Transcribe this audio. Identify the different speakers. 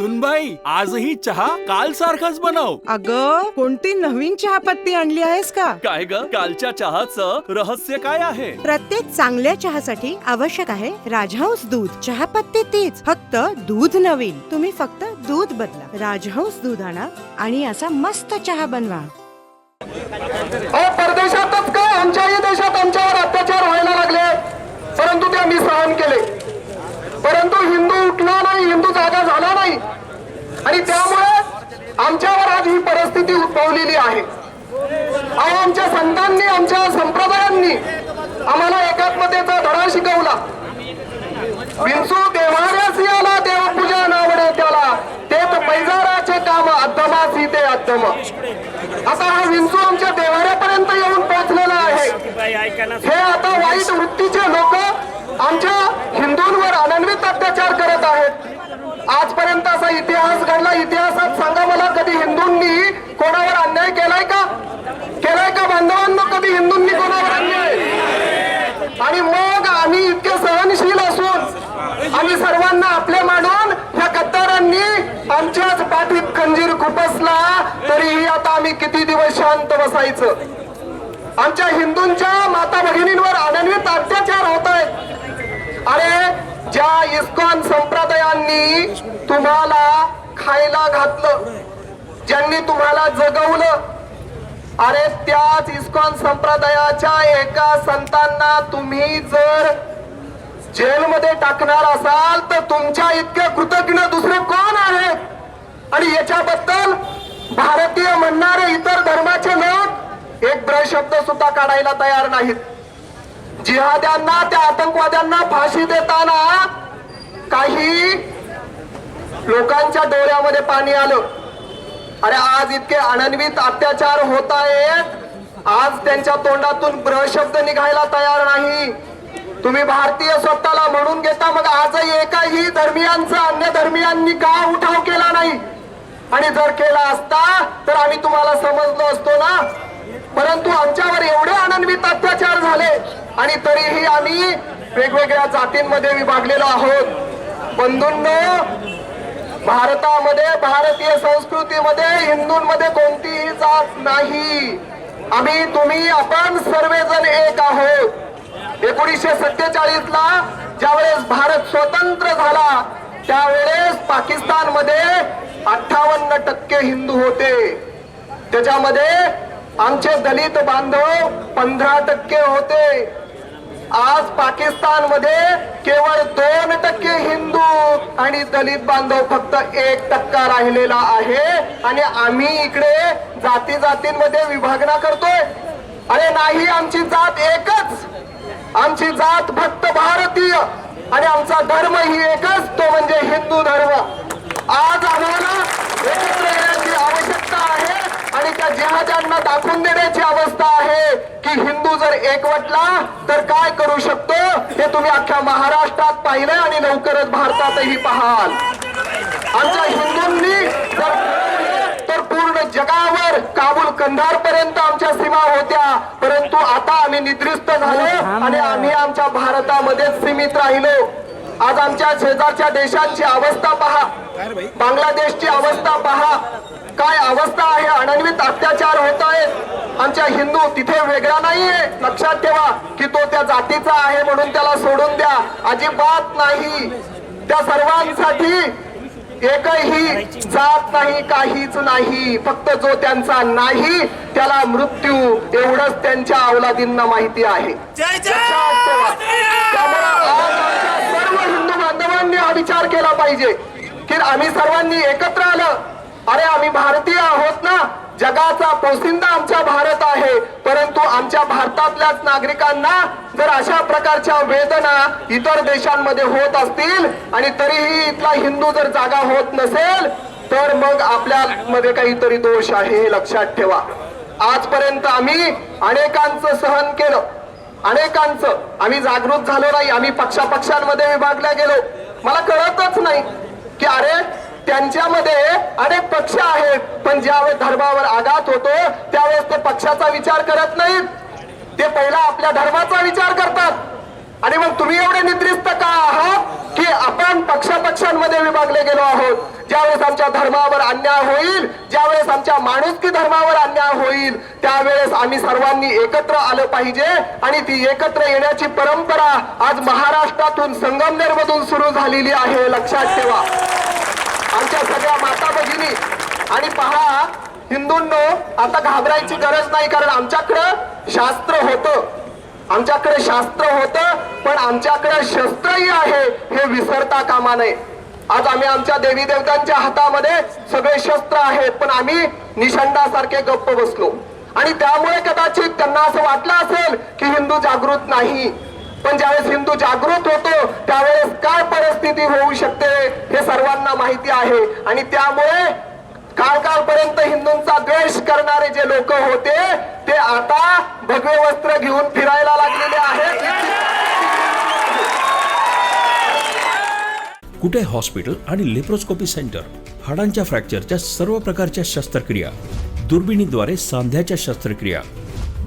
Speaker 1: सुनबाई आजही चहा काल सारखाच बनव.
Speaker 2: अग कोणती नवीन चहापत्ती आणली आहेस का?
Speaker 1: काय ग? कालच्या चहाचं रहस्य काय आहे?
Speaker 3: प्रत्येक चांगल्या चहासाठी आवश्यक आहे राजहंस दूध. चहापत्ती तीच फक्त दूध नवीन. तुम्ही फक्त दूध बदला. राजहंस दूध आणा आणि असा मस्त चहा बनवा.
Speaker 4: परदेशातच काय आमच्याही देशात आमच्यावर अत्याचार व्हायला लागले परंतु ते आम्ही सहन केले परंतु हिंदू उठला नाही हिंदू जागा झाला नाही आणि त्यामुळे आमच्यावर आज ही परिस्थिती उद्भवलेली आहे. आणि आमच्या संतांनी आमच्या संप्रदायांनी आम्हाला एकात्मतेचा धडा शिकवला. विंचू देवाऱ्यास आला देवपूजा नावडे त्याला. ते पैजाराचे काम अद्दमा सीते अद्धम आता हा विंचू आमच्या देवाऱ्यापर्यंत येऊन पोहोचलेला आहे हे आता वाईट वृत्तीचे लोक आमच्या हिंदूंवर अनन्वित अत्याचार करत आहेत आजपर्यंत असा इतिहास घडला. इतिहासात सांगा मला कधी हिंदूंनी कोणावर अन्याय केलाय का? केलाय का बांधवांना कधी हिंदूंनी कोणावर अन्याय? आणि मग आम्ही इतके सहनशील असून आम्ही सर्वांना आपले मानून ह्या गद्दारांनी आमच्याच पाठीत खंजीर खुपसला तरीही आता आम्ही किती दिवस शांत बसायचं? आमच्या हिंदूंच्या माता भगिनींवर अनन्वित अत्याचार होत आहेत. अरे ज्या इस्कॉन संप्रदायांनी तुम्हाला खायला घातलं ज्यांनी तुम्हाला जगवलं अरे त्याच इस्कॉन संप्रदायाच्या एका संतांना तुम्ही जर जेलमध्ये टाकणार असाल तर तुमच्या इतके कृतज्ञ दुसरे कोण आहेत? आणि याच्याबद्दल भारतीय म्हणणारे इतर धर्माचे लोक एक ब्र शब्द सुद्धा काढायला तयार नाहीत. जिहाद्यांना त्या आतंकवाद्यांना फाशी देताना काही लोकांच्या डोळ्यामध्ये पाणी आलं. अरे आज इतके अनन्वित अत्याचार होत आहेत. आज त्यांच्या तोंडातून ब्र शब्द निघायला तयार नाही. तुम्ही भारतीय स्वतःला म्हणून घेता मग आजही एकाही धर्मियांचा अन्य धर्मियांनी का उठाव केला नाही? आणि जर केला असता तर आम्ही तुम्हाला समजलो असतो ना? परंतु आमच्यावर एवढे अनन्वित अत्याचार झाले. आणि तरीही आम्ही वेगवेगळ्या जातींमध्ये विभागलेलो आहोत. बंधूंनो भारतामध्ये भारतीय संस्कृतीमध्ये हिंदूंमध्ये कोणतीही जात नाही. आम्ही तुम्ही आपण सर्वजण एक आहोत. एकोणीसशे सत्तेचाळीस ला ज्यावेळेस भारत स्वतंत्र झाला त्यावेळेस पाकिस्तानमध्ये अठ्ठावन्न टक्के हिंदू होते. त्याच्यामध्ये आमचे दलित बांधव पंधरा टक्के होते. आज पाकिस्तानमध्ये केवळ दोन टक्के हिंदू आणि दलित बांधव फक्त एक टक्का राहिलेला आहे. आणि आम्ही इकडे जाती जातींमध्ये विभागना करतोय. अरे नाही आमची जात एकच. आमची जात फक्त भारतीय. आणि आमचा धर्म ही एकच तो म्हणजे हिंदू धर्म. आज आम्हाला एकत्र येण्याची आवश्यकता आहे आणि त्या जिहाजांना दाखवून देण्याची अवस्था आहे की हिंदू जर एकवटला तर काय करू शकतो? हे तुम्ही अख्ख्या महाराष्ट्रात पाहिलंय आणि लवकरच भारतातही पाहाल. आमच्या हिंदूंनी तर पूर्ण जगावर काबूल कंधार पर्यंत आमच्या सीमा होत्या. परंतु आता आम्ही निद्रिस्त झालो आणि आम्ही आमच्या भारतामध्येच सीमित राहिलो. आज आमच्या शेजारच्या देशांची अवस्था पहा. बांगलादेशची अवस्था पहा. काय अवस्था आहे? अनन्वित अत्याचार होत आहेत आमच्या हिंदू तिथे वेगळा नाहीये. लक्षात ठेवा की तो त्या जातीचा आहे म्हणून त्याला सोडून द्या. अजिबात नाही. त्या सर्वांसाठी एकही जात नाही काहीच नाही. फक्त जो त्यांचा नाही त्याला मृत्यू एवढंच त्यांच्या अवलादींना माहिती आहे. सर्व हिंदू बांधवांनी हा विचार केला पाहिजे. की आम्ही सर्वांनी एकत्र आलं. अरे आम्ही भारतीय आहोत ना? जगाचा पोसिंदा आमचा भारत आहे. परंतु आमच्या भारतातल्याच नागरिकांना जर अशा प्रकारच्या वेदना इतर देशांमध्ये होत असतील आणि तरीही इथला हिंदू जर जागा होत नसेल तर मग आपल्या मध्ये काहीतरी दोष आहे हे लक्षात ठेवा. आजपर्यंत आम्ही अनेकांचं सहन केलं. अनेकांचं. आम्ही जागृत झालो नाही. आम्ही पक्षापक्षांमध्ये विभागल्या गेलो. मला कळतच नाही की अरे त्यांच्यामध्ये अनेक पक्ष आहेत पण ज्यावेळेस धर्मावर आघात होतो त्यावेळेस ते पक्षाचा विचार करत नाहीत. ते पहिला आपल्या धर्माचा विचार करतात. आणि मग तुम्ही एवढे निद्रिस्त का आहात की आपण पक्षापक्षांमध्ये विभागले गेलो आहोत? ज्यावेळेस आमच्या धर्मावर अन्याय होईल ज्यावेळेस आमच्या माणुसकी धर्मावर अन्याय होईल त्यावेळेस आम्ही सर्वांनी एकत्र आलं पाहिजे आणि ती एकत्र येण्याची परंपरा आज महाराष्ट्रातून संगमनेर मधून सुरू झालेली आहे. लक्षात ठेवा. आमच्या सगळ्या माता भगिनी. आणि पहा हिंदूंनो आता घाबरायची गरज नाही कारण आमच्याकडं शास्त्र होतं. आमच्याकडे शास्त्र होतं पण आमच्याकडे शस्त्रही आहे हे विसरता कामा नये. आज आम्ही आमच्या देवी देवतांच्या हातामध्ये सगळे शस्त्र आहेत पण आम्ही निशंडासारखे गप्प बसलो. आणि त्यामुळे कदाचित त्यांना असं वाटलं असेल की हिंदू जागृत नाही. पण ज्यावेळेस हिंदू जागृत होतो त्यावेळेस काय परिस्थिती होऊ शकते हे सर्वांना माहिती आहे. आणि त्यामुळे काल कालपर्यंत हिंदूंचा द्वेष करणारे जे लोक होते ते आता भगवे वस्त्र घेऊन फिरायला लागलेले आहेत.
Speaker 5: कुठे हॉस्पिटल आणि लेप्रोस्कोपी सेंटर? हाडांच्या फ्रॅक्चरच्या सर्व प्रकारच्या शस्त्रक्रिया. दुर्बिणीद्वारे सांध्याच्या शस्त्रक्रिया.